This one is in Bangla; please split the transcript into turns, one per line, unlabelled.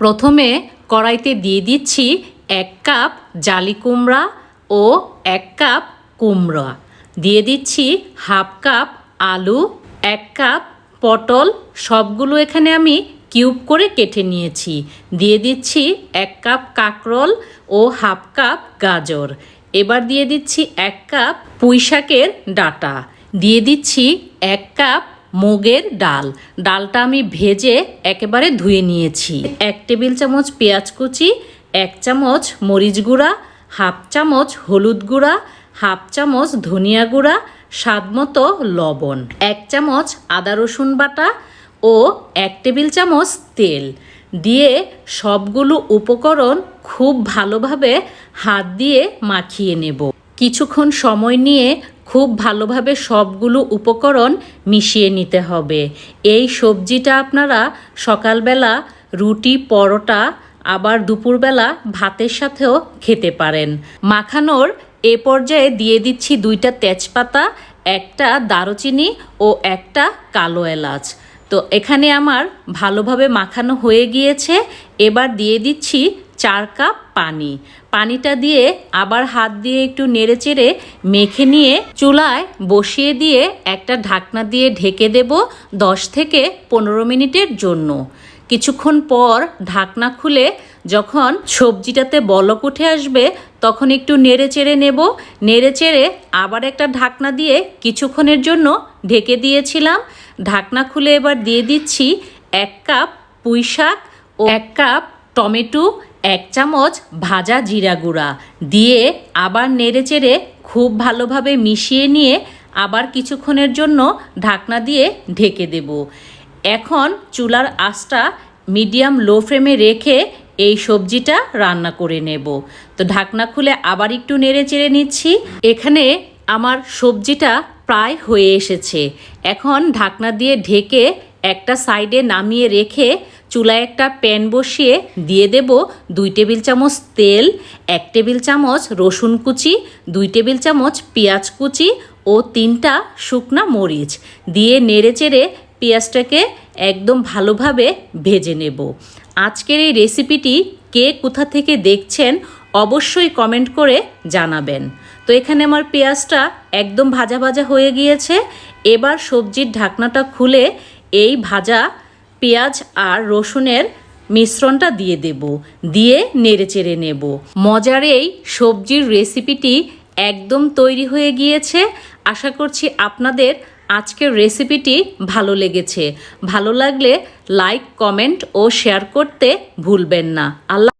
প্রথমে কড়াইতে দিয়ে দিচ্ছি এক কাপ জালি কুমড়া ও এক কাপ কুমড়া। দিয়ে দিচ্ছি হাফ কাপ আলু, এক কাপ পটল, সবগুলো এখানে আমি কিউব করে কেটে নিয়েছি। দিয়ে দিচ্ছি এক কাপ কাঁকরোল ও হাফ কাপ গাজর। এবার দিয়ে দিচ্ছি এক কাপ পুঁইশাকের ডাটা। দিয়ে দিচ্ছি এক কাপ মুগের ডাল। ডালটা আমি ভেজে একেবারে ধুয়ে নিয়েছি। এক টেবিল চামচ পেঁয়াজ কুচি, এক চামচ মরিচ গুঁড়া, হাফ চামচ হলুদ গুঁড়া, হাফ চামচ ধনিয়া গুঁড়া, স্বাদ মতো লবণ, এক চামচ আদা রসুন বাটা ও এক টেবিল চামচ তেল। দিয়ে সবগুলো উপকরণ খুব ভালোভাবে হাত দিয়ে মাখিয়ে নেব। কিছুক্ষণ সময় নিয়ে খুব ভালোভাবে সবগুলো উপকরণ মিশিয়ে নিতে হবে। এই সবজিটা আপনারা সকালবেলা রুটি, পরোটা, আবার দুপুরবেলা ভাতের সাথেও খেতে পারেন। মাখানোর এ পর্যায়ে দিয়ে দিচ্ছি দুইটা তেজপাতা, একটা দারুচিনি ও একটা কালো এলাচ। তো এখানে আমার ভালোভাবে মাখানো হয়ে গিয়েছে। এবার দিয়ে দিচ্ছি চার কাপ পানি। পানিটা দিয়ে আবার হাত দিয়ে একটু নেড়ে চেড়ে মেখে নিয়ে চুলায় বসিয়ে দিয়ে একটা ঢাকনা দিয়ে ঢেকে দেব দশ থেকে পনেরো মিনিটের জন্য। কিছুক্ষণ পর ঢাকনা খুলে যখন সবজিটাতে বলক উঠে আসবে, তখন একটু নেড়ে চেড়ে নেব। নেড়ে চেড়ে আবার একটা ঢাকনা দিয়ে কিছুক্ষণের জন্য ঢেকে দিয়েছিলাম। ঢাকনা খুলে এবার দিয়ে দিচ্ছি এক কাপ পুঁই শাক ও এক কাপ টমেটো এক চামচ ভাজা জিরা গুঁড়া দিয়ে আবার নেড়ে চেড়ে খুব ভালোভাবে মিশিয়ে নিয়ে আবার কিছুক্ষণের জন্য ঢাকনা দিয়ে ঢেকে দেব। এখন চুলার আঁচটা মিডিয়াম লো ফ্লেমে রেখে এই সবজিটা রান্না করে নেব। তো ঢাকনা খুলে আবার একটু নেড়ে চেড়ে নিচ্ছি। এখানে আমার সবজিটা প্রায় হয়ে এসেছে। এখন ঢাকনা দিয়ে ঢেকে একটা সাইডে নামিয়ে রেখে চুলায় একটা প্যান বসিয়ে দিয়ে দেব দুই টেবিল চামচ তেল, এক টেবিল চামচ রসুন কুচি, দুই টেবিল চামচ পেঁয়াজ কুচি ও তিনটা শুকনা মরিচ। দিয়ে নেড়ে চেড়ে পেঁয়াজটাকে একদম ভালোভাবে ভেজে নেব। আজকের এই রেসিপিটি কে কোথা থেকে দেখছেন অবশ্যই কমেন্ট করে জানাবেন। তো এখানে আমার পেঁয়াজটা একদম ভাজা ভাজা হয়ে গিয়েছে। এবার সবজির ঢাকনাটা খুলে এই ভাজা পেঁয়াজ আর রসুনের মিশ্রণটা দিয়ে দেব, দিয়ে নেড়ে চেড়ে নেব। মজার এই সবজির রেসিপিটি একদম তৈরি হয়ে গিয়েছে। আশা করছি আপনাদের আজকের রেসিপিটি ভালো লেগেছে। ভালো লাগলে লাইক, কমেন্ট ও শেয়ার করতে ভুলবেন না। আল্লাহ